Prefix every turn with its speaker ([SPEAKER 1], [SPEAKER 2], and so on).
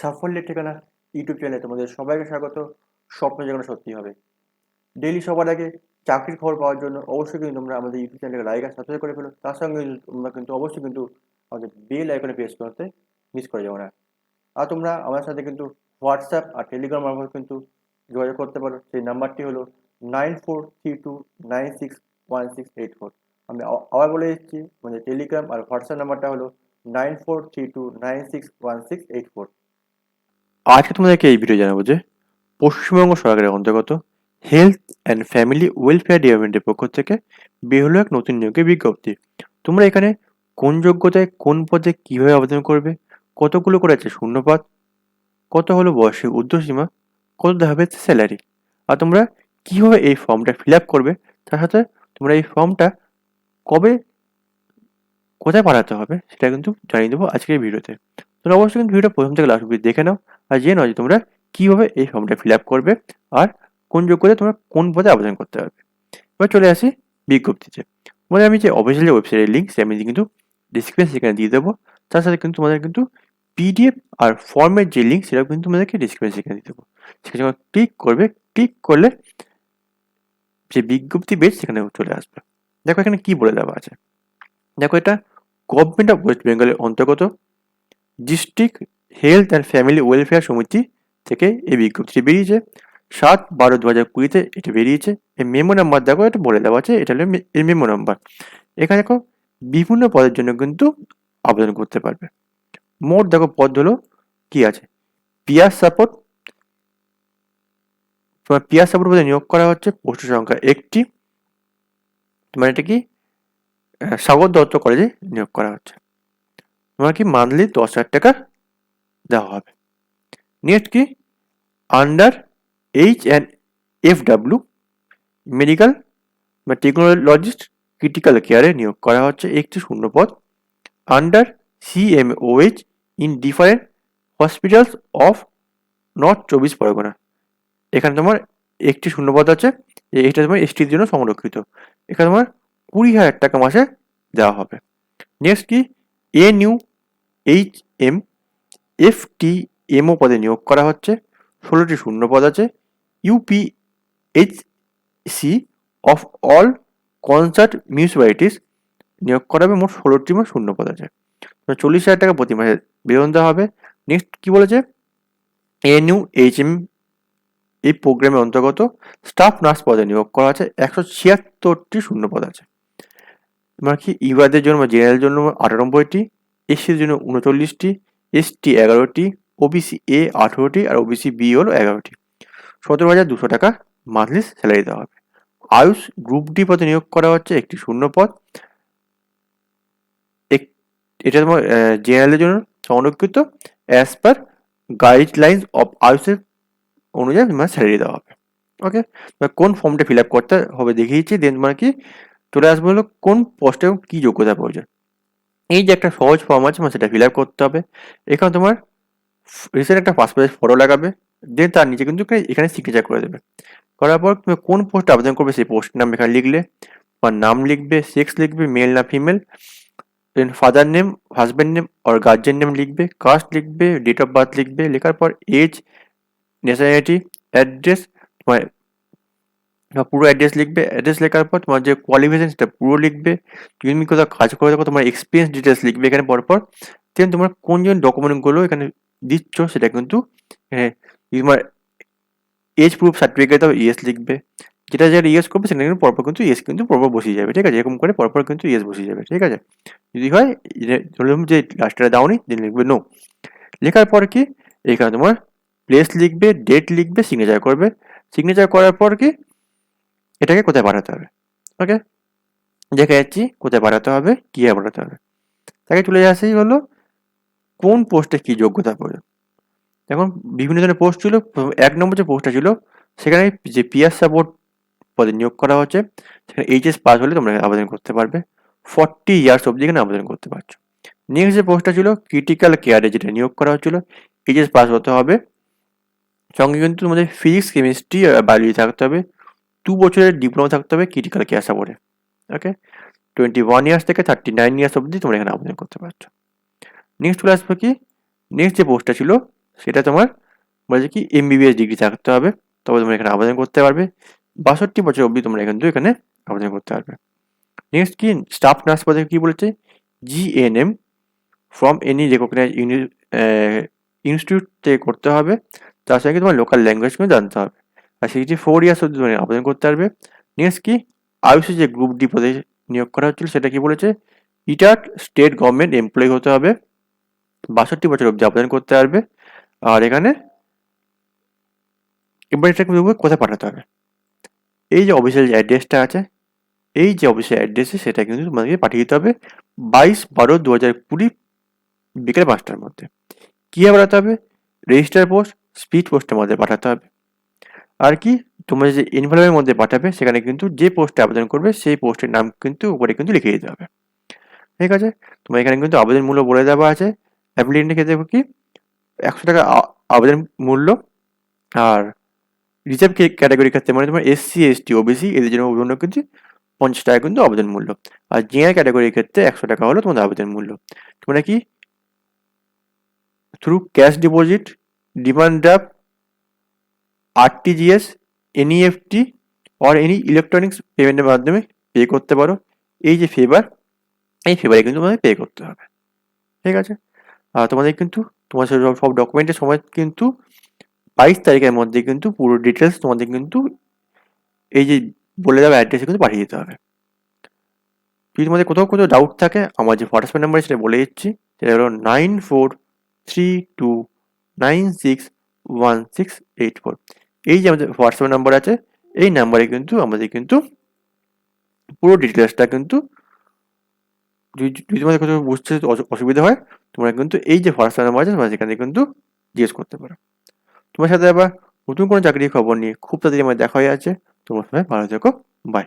[SPEAKER 1] সাফল্যের ঠিকানা ইউটিউব চ্যানেলে তোমাদের সবাইকে স্বাগত। স্বপ্ন যেন সত্যি হবে। ডেইলি সবার আগে চাকরির খবর পাওয়ার জন্য অবশ্যই কিন্তু তোমরা আমাদের ইউটিউব চ্যানেলকে লাইক আর সাবস্ক্রাইব করে ফেলো। তার সঙ্গে তোমরা কিন্তু অবশ্যই কিন্তু আমাদের বেল আইকনে প্রেস করতে মিস করে যাব না। আর তোমরা আমার সাথে কিন্তু হোয়াটসঅ্যাপ আর টেলিগ্রাম মারফত কিন্তু যোগাযোগ করতে পারো। সেই নাম্বারটি হলো nine four three two nine six one six eight four আমি আবার বলে দিচ্ছি মানে টেলিগ্রাম আর হোয়াটসঅ্যাপ নাম্বারটা হলো nine four three two nine six one six eight four আজকে তোমাদেরকে এই ভিডিও জানাব যে পশ্চিমবঙ্গ সরকারের অন্তর্গত হেলথ অ্যান্ড ফ্যামিলি ওয়েলফেয়ার ডিপার্টমেন্টের পক্ষ থেকে বের এক নতুন নিয়োগের বিজ্ঞপ্তি। তোমরা এখানে কোন যোগ্যতায় কোন পদে কীভাবে আবেদন করবে, কতগুলো করে আছে শূন্যপাত কত হলো বয়সের ঊর্ধ্বসীমা, কত দেওয়া হবে স্যালারি আর তোমরা কীভাবে এই ফর্মটা ফিল আপ করবে, তার সাথে তোমরা এই ফর্মটা কবে কোথায় পাঠাতে হবে, সেটা কিন্তু জানিয়ে দেবো আজকের ভিডিওতে তোমরা অবশ্যই কিন্তু ভিডিওটা প্রথম থেকে লাস্ট অব্দি দেখে নাও আর জেনে নাও যে তোমরা কীভাবে এই ফর্মটা ফিল আপ করবে আর কোন যোগ্যতায় তোমরা কোন পদে আবেদন করতে পারবে। এবার চলে আসি বিজ্ঞপ্তিতে। তোমাদের আমি যে অফিসিয়াল যে ওয়েবসাইটের লিঙ্ক সে আমি কিন্তু ডিসক্রিপশন সেখানে দিয়ে দেবো। তার সাথে কিন্তু তোমাদের কিন্তু পিডিএফ আর ফর্মের যে লিঙ্ক সেটাও কিন্তু তোমাদেরকে ডিসক্রিপশন সেখানে দিয়ে দেবো। সেখানে যখন ক্লিক করবে ক্লিক করলে যে বিজ্ঞপ্তি বেশ সেখানে চলে আসবে। দেখো এখানে কি বলে দেওয়া আছে। দেখো এটা গভর্নমেন্ট অফ ওয়েস্ট বেঙ্গলের অন্তর্গত। District health and family welfare সমিতি থেকে এই বিজ্ঞপ্তিটি বেরিয়েছে। সাত বারো দু হাজার কুড়িতে এটা বেরিয়েছে। এই মেমো নাম্বার দেখো, এটা বলে দেওয়া আছে, এটা হলো এর মেমো নাম্বার এখানে দেখো, বিভিন্ন পদের জন্য কিন্তু আবেদন করতে পারবে। মোট দেখো পদ হলো কি আছে? পিয়ার সাপোর্ট তোমার পিয়ার সাপোর্ট পদে নিয়োগ করা হচ্ছে পোস্টের সংখ্যা একটি। তোমার এটা কি? সাগর দত্ত কলেজে নিয়োগ করা হচ্ছে। তোমার কি মান্থলি দশ হাজার টাকা দেওয়া হবে? নেক্সট কি? Under H and F W medical বা টেকনোলজিস্ট ক্রিটিক্যাল কেয়ারে নিয়োগ করা হচ্ছে। একটি শূন্য পদ। Under C M CMOH in different hospitals of north চব্বিশ পরগনা। এখানে তোমার একটি শূন্যপদ আছে। এ- এটা তোমার এসটির জন্য সংরক্ষিত। এখানে তোমার কুড়ি হাজার টাকা মাসে দেওয়া হবে। নেক্সট কি? A U H M F T MO পদে নিয়োগ করা হচ্ছে। ষোলোটি শূন্য পদ আছে। UP H C of all concert municipalities নিয়োগ করা হবে। মোট ষোলোটি মোট শূন্য পদ আছে। চল্লিশ হাজার টাকা প্রতি মাসে বেতন দেওয়া হবে। নেক্সট কি বলেছে? এন ইউ এইচ এম এই প্রোগ্রামের অন্তর্গত স্টাফ নার্স পদে নিয়োগ করা আছে। একশো ছিয়াত্তরটি শূন্য পদ আছে। তোমার কি ইউআরদের জন্য জেনারেল জন্য আটানব্বইটি? এসসির জন্য উনচল্লিশটি, এসটি এগারোটি, ওবিসি এ আঠেরোটি, আর ওবিসি বি হলো এগারোটি। সতেরো হাজার দুশো টাকা মান্থলি স্যালারি দেওয়া হবে। আয়ুষ গ্রুপ ডি পদে নিয়োগ করা হচ্ছে একটি শূন্য পদ। এটা তোমার জেনারেলের জন্য সংরক্ষিত। অ্যাজ পার গাইডলাইন্স অফ আয়ুষের অনুযায়ী তোমার স্যালারি দেওয়া হবে। ওকে কোন ফর্মটা ফিল আপ করতে হবে দেখিয়েছি, দেন তোমার কি, চলে আসবে হলো কোন পোস্টে এবং কী যোগ্যতা প্রয়োজন। এই যে একটা সহজ ফর্ম আছে মানে সেটা ফিল আপ করতে হবে। এখানে তোমার রিসেন্ট একটা পাসপোর্ট ফটো লাগাবে দেন তার নিচে কিন্তু এখানে- সিগনেচার করে দেবে। করার পর তুমি কোন পোস্টে আবেদন করবে সেই পোস্ট নাম এখানে লিখলে তোমার নাম লিখবে সেক্স লিখবে মেল না female then father name husband name আর গার্জেন নেম লিখবে কাস্ট লিখবে ডেট অফ বার্থ লিখবে, লেখার পর এজ ন্যাশনালিটি অ্যাড্রেস তোমার পুরো অ্যাড্রেস লিখবে অ্যাড্রেস লেখার পর তোমার যে কোয়ালিফিকেশন সেটা পুরো লিখবে, তুমি কোথাও কাজ করে থাকো তোমার এক্সপিরিয়েন্স ডিটেলস লিখবে এখানে পরপর দেন তোমার কোন কোন ডকুমেন্টগুলো এখানে দিচ্ছ সেটা কিন্তু এখানে তোমার এজ প্রুফ সার্টিফিকেট দাও ইয়েস লিখবে, যেটা যেটা ইয়েস করবে সেটা কিন্তু পরপর কিন্তু ইয়েস কিন্তু পরপর বসিয়ে যাবে, ঠিক আছে? এরকম করে পরপর কিন্তু ইয়েস বসিয়ে যাবে, ঠিক আছে? যদি হয়, যে লাস্টটা দাওনি দেন লিখবে নো লেখার পর কি? এখানে তোমার প্লেস লিখবে ডেট লিখবে সিগনেচার করবে সিগনেচার করার পর কি? এটাকে কোথায় পাঠাতে হবে? ওকে দেখে যাচ্ছি কোথায় পাঠাতে হবে কীভাবে পাঠাতে হবে। তাকে চলে আসেই হলো, কোন পোস্টে কী যোগ্যতা প্রয়োজন এখন বিভিন্ন ধরনের পোস্ট ছিল, এক নম্বর যে পোস্টটা ছিল, সেখানে যে পিয়ার সাপোর্ট পদে নিয়োগ করা হচ্ছে, সেখানে এইচএস পাস হলে তোমরা আবেদন করতে পারবে। ফর্টি ইয়ার্স অবধি এখানে আবেদন করতে পারছ। নেক্সট যে পোস্টটা ছিল ক্রিটিক্যাল কেয়ারে যেটা নিয়োগ করা হচ্ছিল এইচএস পাস হতে হবে। সঙ্গে কিন্তু তোমাদের ফিজিক্স কেমিস্ট্রি আর বায়োলজি থাকতে হবে। দু বছরের ডিপ্লোমা থাকতে হবে ক্রিটিক্যাল কেয়ার সাপোর্টে ওকে টোয়েন্টি ওয়ান ইয়ার্স থেকে থার্টি নাইন ইয়ার্স অবধি তোমরা এখানে আবেদন করতে পারছ। নেক্সট চলে আসবে কি? নেক্সট যে পোস্টটা ছিল, সেটা তোমার বলেছে কি এমবিবিএস ডিগ্রি থাকতে হবে, তবে তোমরা এখানে আবেদন করতে পারবে। বাষট্টি বছর অবধি তোমরা কিন্তু এখানে আবেদন করতে পারবে। নেক্সট কি? স্টাফ নার্স পদে কি বলেছে? GNM from any recognise institute থেকে করতে হবে, তার সঙ্গে তোমার লোকাল ল্যাঙ্গুয়েজ কিন্তু জানতে হবে। আর সিক্সটি ফোর ইয়ার্স অবধি তুমি আবেদন করতে পারবে নেক্সট কি? আয়ুষে যে গ্রুপ ডি পদে নিয়োগ করা হচ্ছিল, সেটা কি বলেছে? রিটায়ার্ড স্টেট গভর্নমেন্ট এমপ্লয়ি হতে হবে, বাষট্টি বছর অবধি আবেদন করতে পারবে, আর এখানে এবার এটা কোথায় পাঠাতে হবে? এই যে অফিসিয়াল যে অ্যাড্রেসটা আছে, এই যে অফিসের অ্যাড্রেসে সেটা কিন্তু তোমাদেরকে পাঠিয়ে দিতে হবে বাইশ বারো দু হাজার কুড়ি বিকেল পাঁচটার মধ্যে। কী পাঠাতে হবে? রেজিস্টার পোস্ট স্পিড পোস্টের মধ্যে পাঠাতে হবে। আর কি, তোমরা যে ইনভলভের মধ্যে পাঠাবে, সেখানে কিন্তু যে পোস্টে আবেদন করবে, সেই পোস্টের নাম কিন্তু উপরে কিন্তু লিখে দিতে হবে। ঠিক আছে? তোমার এখানে কিন্তু আবেদন মূল্য বলে দেওয়া আছে। অ্যাপ্লিকেন্টের ক্ষেত্রে কি? একশো টাকা আবেদন মূল্য। আর রিজার্ভ ক্যাটাগরির ক্ষেত্রে মানে তোমার এসসি এসটি ওবিসি এদের জন্য জন্য কিন্তু পঞ্চাশ টাকা কিন্তু আবেদন মূল্য। আর জেনারেল ক্যাটাগরির ক্ষেত্রে একশো টাকা হলো তোমাদের আবেদন মূল্য। তোমরা কি? Through cash deposit demand draft RTGS, NEFT or any electronics পেমেন্টের মাধ্যমে পে করতে পারো। এই যে ফেভার এই ফেভারে কিন্তু তোমাদের পে করতে হবে। ঠিক আছে? আর তোমাদের কিন্তু, তোমার সব ডকুমেন্টের সময় কিন্তু বাইশ তারিখের মধ্যে কিন্তু পুরো ডিটেলস তোমাদের কিন্তু এই যে বলে দেওয়া অ্যাড্রেসে কিন্তু পাঠিয়ে দিতে হবে। যদি তোমাদের কোথাও কোথাও ডাউট থাকে, আমার যে হোয়াটসঅ্যাপ নাম্বার সেটা বলে দিচ্ছি। সেটা হলো nine four three two nine six one six eight four এই যে আমাদের হোয়াটসঅ্যাপ নাম্বার আছে, এই নাম্বারে কিন্তু আমাদের কিন্তু পুরো ডিটেলসটা কিন্তু যদি তোমাদের কোথাও বুঝতে অসু- অসুবিধা হয়, তোমরা কিন্তু এই যে হোয়াটসঅ্যাপ নাম্বার আছে, তোমরা সেখানে কিন্তু জিজ্ঞেস করতে পারো। তোমার সাথে আবার নতুন কোনো চাকরির খবর নিয়ে খুব তাড়াতাড়ি আমার দেখা হয়ে আছে। তোমার সবাই ভালো থেকো। বাই